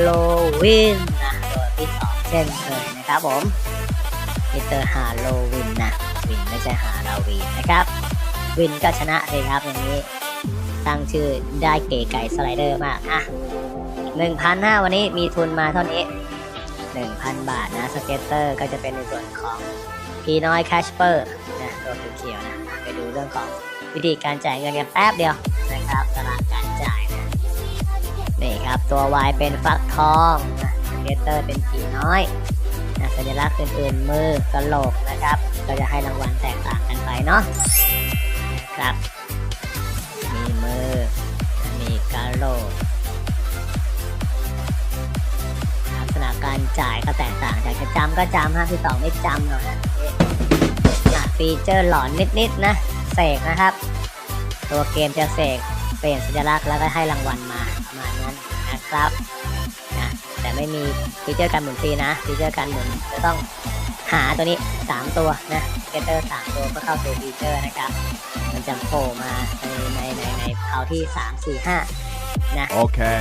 โลวีนนะตัวที่สองเช่นเคยนะครับผมมิสเตอร์ฮาโลวีนนะวินไม่ใช่ฮาโลวีนนะครับ วินก็ชนะเลยครับอย่างนี้ ตั้งชื่อได้เก๋ไก่สไลเดอร์มากอะหนึ่งพันห้าวันนี้มีทุนมาเท่านี้หนึ่งพันบาทนะสเก็ตเตอร์ก็จะเป็นในส่วนของพีน้อยแคชเปอร์นะตัวเขียวๆนะไปดูเรื่องของวิธีการจ่ายเงินกันแป๊บเดียวนะครับตลาดการจ่าย นะนี่ครับ ตัว Y เป็นฟักทองนะเกเตอร์เป็นผีน้อยนะสัญลักษณ์อื่นๆมือกระโหลกนะครับ ก็จะให้รางวัลแตกต่างกันไปเนาะครับ มีมือ มีกระโหลกลักษณะการจ่ายก็แตกต่างจากจะจำก็จำฮะที่สองไม่จำหรอกนะอ่ฟีเจอร์หลอนนิดๆนะเสกนะครับ ตัวเกมจะเสกเปลี่ยนสัญลักษณ์แล้วก็ให้รางวัลมา นะครับนะแต่ไม่มีฟีเจอร์การหมุนฟรีนะฟีเจอร์การหมุนจะต้องหาตัวนี้ 3 ตัวนะเกเตอร์สามตัวเพื่อเข้าสู่ฟีเจอร์นะครับ มันจะโผล่มาในในในในเพาที่ 3 4 5 นะ Okay.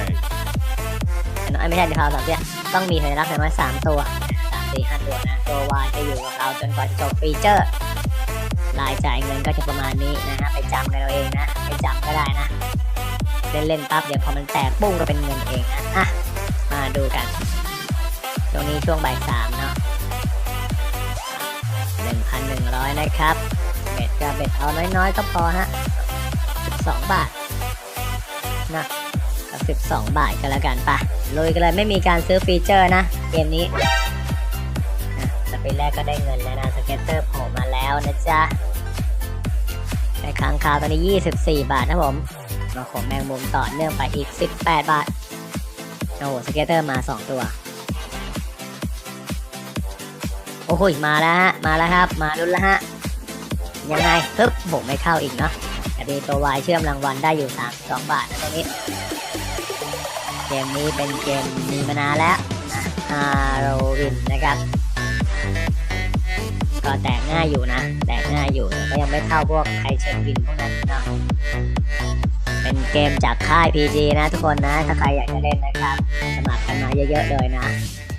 น้อยไม่ใช่ในเพาสามเนี่ยต้องมีสัญลักษณ์อย่างน้อย3ตัวสามสี่ห้าตัวนะ ตัว Y จะอยู่กับเราจนกว่าจะจบฟีเจอร์รายจ่ายเงินก็จะประมาณนี้นะฮะไปจำกันเอาเองนะ ไปจำก็ได้นะ เล่นเล่นๆปั๊บเดี๋ยวพอมันแตกปุ้งก็เป็นเงินเองอะมาดูกัน ตรงนี้ช่วงบ่ายสามเนาะหนึ่งพันหนึ่งร้อยนะครับ เบ็ดก็เบ็ดเอาน้อยๆก็พอฮะสิบสองบาทนะก็สิบสองบาทก็แล้วกันปะลุยกันเลยไม่มีการซื้อฟีเจอร์นะ เกมนี้นะสปีแรกก็ได้เงินแล้วนะสเก็ตเตอร์โผล่มาแล้วนะจ๊ะในค้างคาวตอนนี้ 24 บาทนะผม มาขอแมงมุมต่อเนื่องไปอีก 18 บาท โอ้โหสเกตเตอร์มา 2 ตัว โอ้โหมาแล้วฮะ มาแล้วครับ มาลุ้นแล้วฮะ ยังไงปึ๊บผมไม่เข้าอีกเนาะแต่มีตัววายเชื่อมรางวัลได้อยู่ 32 บาทนะตรงนี้ เกมนี้เป็นเกมมีมานานแล้วนะฮาโลวินนะครับ ก็แตกง่ายอยู่นะ แตกง่ายอยู่ ก็ยังไม่เท่าพวกไทเชนวินพวกนั้นเนาะ เป็นเกมจากค่าย PG นะทุกคนนะ ถ้าใครอยากจะเล่นนะครับ สมัครกันมาเยอะๆเลยนะ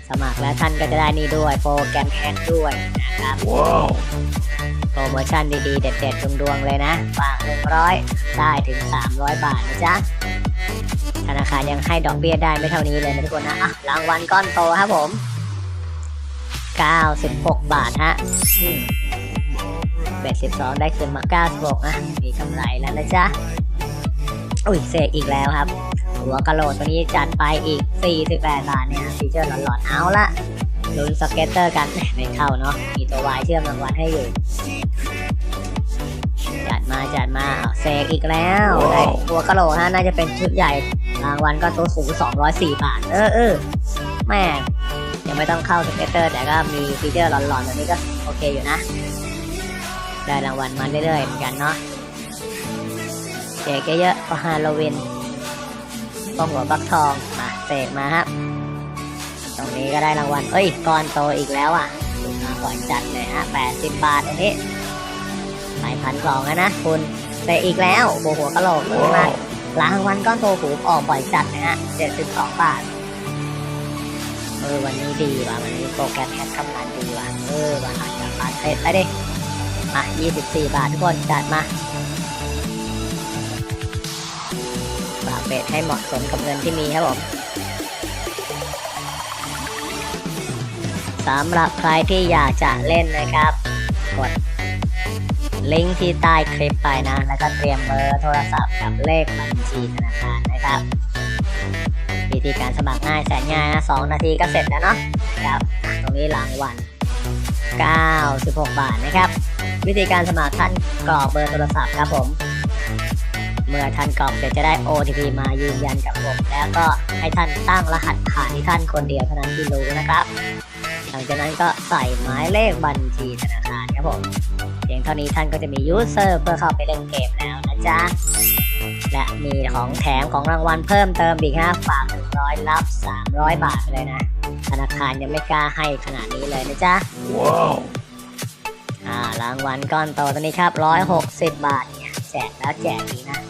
สมัครแล้วท่านก็จะได้นี่ด้วยโปรแกรมแฮกด้วยนะครับ Wow. โปรโมชั่นดีๆ เด็ดๆดวงๆเลยนะ ฝาก 100 ได้ถึง 300 บาทนะจ๊ะ ธนาคารยังให้ดอกเบี้ยได้ไม่เท่านี้เลยนะทุกคนนะอะรางวัลก้อนโตครับผม 96 บาทฮะอืมเบ็ด12 ได้คืนมา 96นะมีกำไรแล้วนะจ๊ะ อุ้ยเสกอีกแล้วครับ หัวกะโหลกตัวนี้จัดไปอีก 48 บาทเนี่ยฟีเจอร์หลอนๆเอาละลุ้นสเก็ตเตอร์กันไม่เข้าเนาะมีตัววายเชื่อมรางวัลให้อยู่ จัดมาจัดมาอ้าวเซกอีกแล้วได้หัวกะโหลกฮะน่าจะเป็นชุดใหญ่รางวัลก็ตัวสูง 204 บาท เออเออแม่ยังไม่ต้องเข้าสเก็ตเตอร์ แต่ก็มีฟีเจอร์หลอนๆแบบนี้ก็โอเคอยู่นะ ได้รางวัลมาเรื่อยๆเหมือนกันเนาะ เจ๊เยอะๆก็ฮาโลวีนป้องหัวบักทองมาเสกมาครับ ตรงนี้ก็ได้รางวัลเอ้ยก้อนโตอีกแล้วอะมาก่อนจัดเลยฮะ80บบาทอันนี้หลายพันกล่องนะคุณแต่อีกแล้วโอ้โหหัวกะโหลกเลยมากรางวัลก้อนโตหูออกบ่อยจัดนะฮะ72บสองบาทเออวันนี้ดีว่ะวันนี้โปรแกรมแฮกทำงานดีว่ะเออวันนี้จะมาเสร็จแล้วดิมา24 บาททุกคนจัดมา เบสให้เหมาะสมกับเงินที่มีครับผมสำหรับใครที่อยากจะเล่นนะครับ กดลิงก์ที่ใต้คลิปไปนะ แล้วก็เตรียมเบอร์โทรศัพท์กับเลขบัญชีธนาคารนะครับวิธีการสมัครง่ายแสนง่ายนะ2นาทีก็เสร็จแล้วเนาะนะครับตรงนี้รางวัล96 บาทนะครับ วิธีการสมัครท่านกรอกเบอร์โทรศัพท์ครับผม เมื่อท่านกรอกเสร็จจะได้ OTP มายืนยันกับผม แล้วก็ให้ท่านตั้งรหัสผ่านที่ท่านคนเดียวเท่านั้นที่รู้นะครับ หลังจากนั้นก็ใส่หมายเลขบัญชีธนาคารครับผมเพียงเท่านี้ท่านก็จะมียูเซอร์เพื่อเข้าไปเล่นเกมแล้วนะจ๊ะ และมีของแถมของรางวัลเพิ่มเติมอีกฮะฝาก100รับ 300 บาทไปเลยนะ ธนาคารยังไม่กล้าให้ขนาดนี้เลยนะจ๊ะ Wow. อ่ารางวัลก้อนโตตัวนี้ครับ 160 บาทเนี่ยแจกแล้วแจกอีกนะ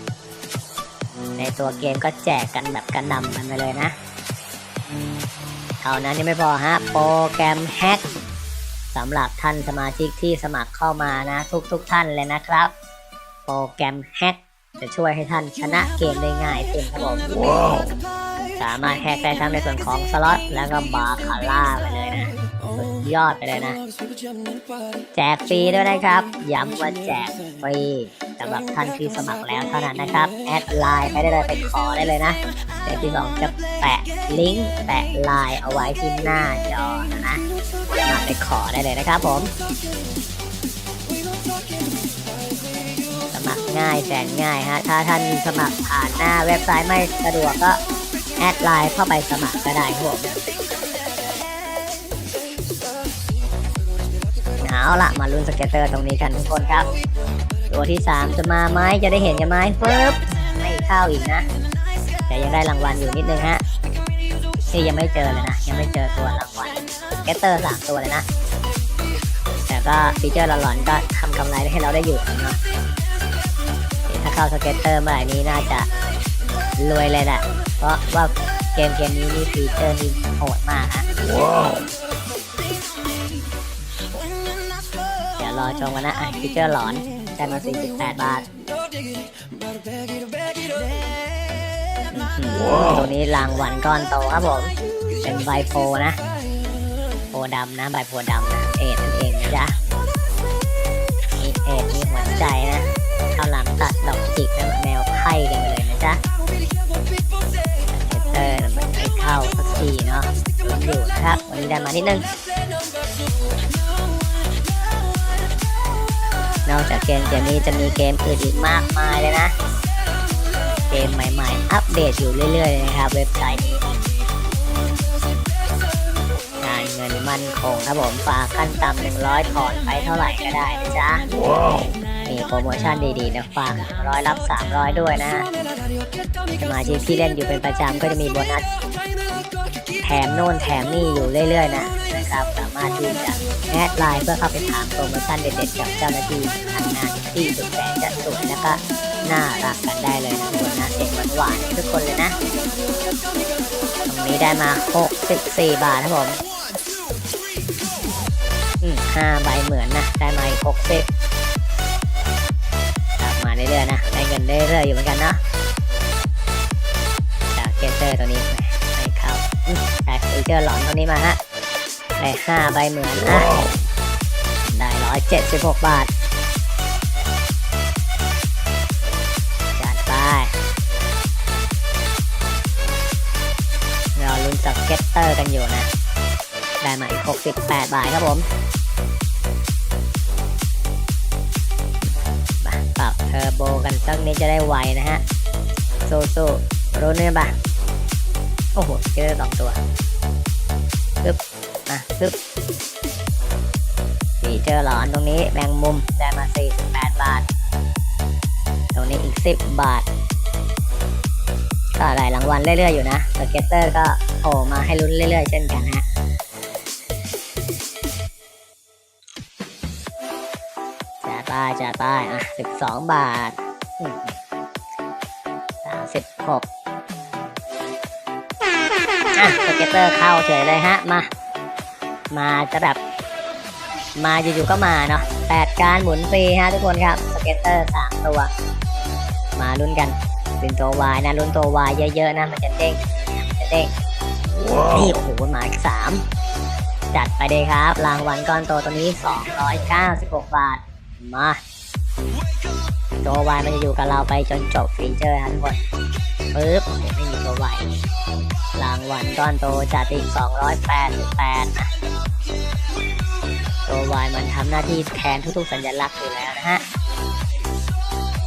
ในตัวเกมก็แจกกันแบบกระหนำกันไปเลยนะเท่านั้นยังไม่พอฮะโปรแกรมแฮกสำหรับท่านสมาชิกที่สมัครเข้ามานะ ทุกทุกๆท่านเลยนะครับ โปรแกรมแฮกจะช่วยให้ท่านชนะเกมได้ง่ายขึ้นครับผมสามารถแฮกได้ทั้งในส่วนของสล็อตแล้วก็บาคาร่าไปเลยนะ สุดยอดไปเลยนะ แจกฟรีด้วยนะครับ ย้ำว่าแจกฟรีสำหรับท่านที่สมัครแล้วเท่านั้นนะครับ แอดไลน์ไปได้เลยไปขอได้เลยนะเดี๋ยวที่สองจะแปะลิงก์แปะไลน์เอาไว้ที่หน้าจอนะนะมาไปขอได้เลยนะครับผม สมัครง่ายแสนง่ายฮะ ถ้าท่านสมัครผ่านหน้าเว็บไซต์ไม่สะดวกก็แอดไลน์เข้าไปสมัครก็ได้ครับผม เอาละมาลุ้นสเก็ตเตอร์ตรงนี้กันทุกคนครับ ตัวที่ 3 จะมาไหมจะได้เห็นกันไหมปึ๊บไม่เข้าอีกนะแต่ยังได้รางวัลอยู่นิดนึงฮะนี่ยังไม่เจอเลยนะยังไม่เจอตัวรางวัลสเก็ตเตอร์สามตัวเลยนะ แต่ก็ฟีเจอร์หลอนๆก็ทำกำไรให้เราได้อยู่เนาะถ้าเข้าสเก็ตเตอร์เมื่อไหร่นี้น่าจะรวยเลยแหละเพราะว่าเกมเกมนี้นี่ฟีเจอร์นี่โหดมากฮะเดี๋ยว รอชมกันนะอะฟีเจอร์หลอนได้มา48 บาทตัวนี้รางวัลก้อนโตครับผม เป็นใบโพนะโพดำนะใบโพดำนะเอ็ดนั่นเองนะจ๊ะมีเอ็ดมีหัวใจนะข้าวหลามตัดดอกจิกนะแนวไพ่กันไปเลยนะจ๊ะเตอร์มันไม่เข้าสักทีเนาะลุ้นอยู่นะครับ วันนี้ได้มานิดนึง นอกจากเกมเกมนี้จะมีเกมอื่นอีกมากมายเลยนะ เกมใหม่ๆ อัปเดตอยู่เรื่อยๆเลยนะครับ เว็บไซต์นี้การเงินมั่นคงครับผมฝากขั้นต่ำ100ถอนไปเท่าไหร่ก็ได้นะจ๊ะมีโปรโมชั่นดีๆนะฝากร้อยรับ300ด้วยนะฮะสมาชิกที่เล่นอยู่เป็นประจำก็จะมีโบนัส แถมโน่นแถมนี่อยู่เรื่อย ๆ นะนะครับสามารถที่จะแอดไลน์เพื่อเข้าไปถามโปรโมชั่นเด็ดๆกับเจ้าหน้าที่ทางงานที่สุดแสนจะสวยแล้วก็น่ารักกันได้เลยนะทุกคนนะเด็กหวานๆทุกคนเลยนะ ตรงนี้ได้มา 64 บาทครับผมอืมห้าใบเหมือนนะ ได้มาอีก60กลับมาเรื่อยๆนะ ได้เงินเรื่อยๆอยู่เหมือนกันเนาะจากเกเตอร์ตัวนี้ เจอร์หลอนตัวนี้มาฮะได้ห้าใบเหมือนอะได้ร้อยเจ็ดสิบหกบาท จัดไปเราลุ้นจากเก็ตเตอร์กันอยู่นะ ได้มาอีก68บาทครับผมมาปรับเทอร์โบกันสักนิดจะได้ไวนะฮะ สู้ๆรู้เนื้อปะโอ้โห เจอสองตัวปึ๊บ อะปึ๊บฟีเจอร์หลอนตรงนี้แมงมุมได้มา 48 บาท ตรงนี้อีก 10 บาท ก็หลายรางวัลเรื่อยๆอยู่นะสเก็ตเตอร์ก็โผล่มาให้ลุ้นเรื่อยๆ เช่นกันฮะจ่ายไปจ่ายไปอะ 12 บาทอืม36อะสเก็ตเตอร์เข้าเฉยเลยฮะ มา มาจะแบบ มาอยู่ๆก็มาเนาะแปดการหมุนฟรีฮะทุกคนครับ สเก็ตเตอร์สามตัว มาลุ้นกันเป็นตัววายนะลุ้นตัววายเยอะๆนะมันจะเด้งมันจะเด้งนี่โอ้โหมาอีกสามจัดไปเลยครับ รางวัลก้อนโตตัวนี้ 296 บาท มาตัววายมันจะอยู่กับเราไปจนจบฟีเจอร์นะทุกคนปึ๊บเดี๋ยวไม่มีตัววาย รางวัลก้อนโตจัดอีก 288นะตัววายมันทำหน้าที่แทนทุกๆสัญลักษณ์อยู่แล้วนะฮะ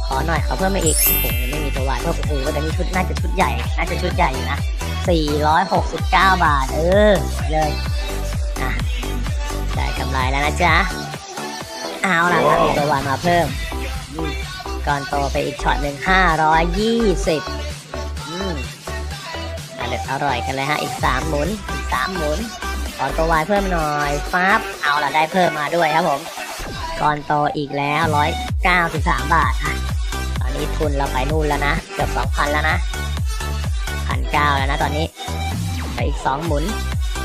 ขอหน่อยขอเพิ่มมาอีกโอ้โหยังไม่มีตัววายเพิ่มโอ้โหแต่นี่ชุดน่าจะชุดใหญ่ น่าจะชุดใหญ่อยู่นะ 469 บาท เออเลยอะได้กำไรแล้วนะจ๊ะ เอาล่ะครับมีตัววานมาเพิ่มก่อนโตไปอีกช็อตหนึ่ง520อืม อร่อยกันเลยฮะ อีก3หมุน อีก3หมุนก่อนโตวายเพิ่มหน่อยฟับเอาละได้เพิ่มมาด้วยครับผมก่อนโตอีกแล้ว193บาทอะตอนนี้นี้ทุนเราไปนู่นแล้วนะ เกือบสองพันแล้วนะพันเก้าแล้วนะตอนนี้ไปอีกสองหมุน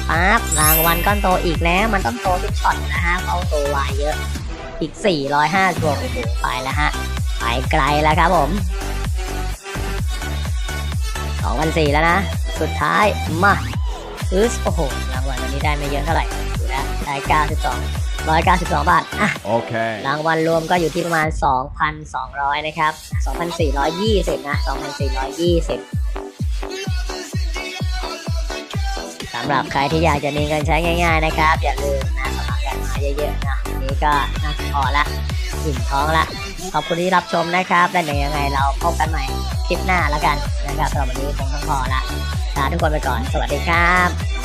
ปั๊บรางวัลก้อนโตอีกแล้วมันต้องโตทุกช็อตนะฮะเขาโตวายเยอะ อีก405ดวงโอ้โหไปแล้วฮะไปไกลแล้วครับผม2,004แล้วนะ สุดท้ายมาอึสโอ้โหรางวัลวันนี้ได้ไม่เยอะเท่าไหร่ดูแล้วได้92 192 บาท อะ Okay. รางวัลรวมก็อยู่ที่ประมาณ 2,200 นะครับ 2,420 นะ 2,420 สำหรับใครที่อยากจะมีเงินใช้ง่าย ๆ นะครับ อย่าลืมนะสมัครกันมาเยอะๆนะวันนี้ก็น่าจะพอละอิ่มท้องละ ขอบคุณที่รับชมนะครับและเดี๋ยวยังไงเราพบกันใหม่คลิปหน้าแล้วกันนะครับสำหรับวันนี้คงต้องพอละลาทุกคนไปก่อน สวัสดีครับ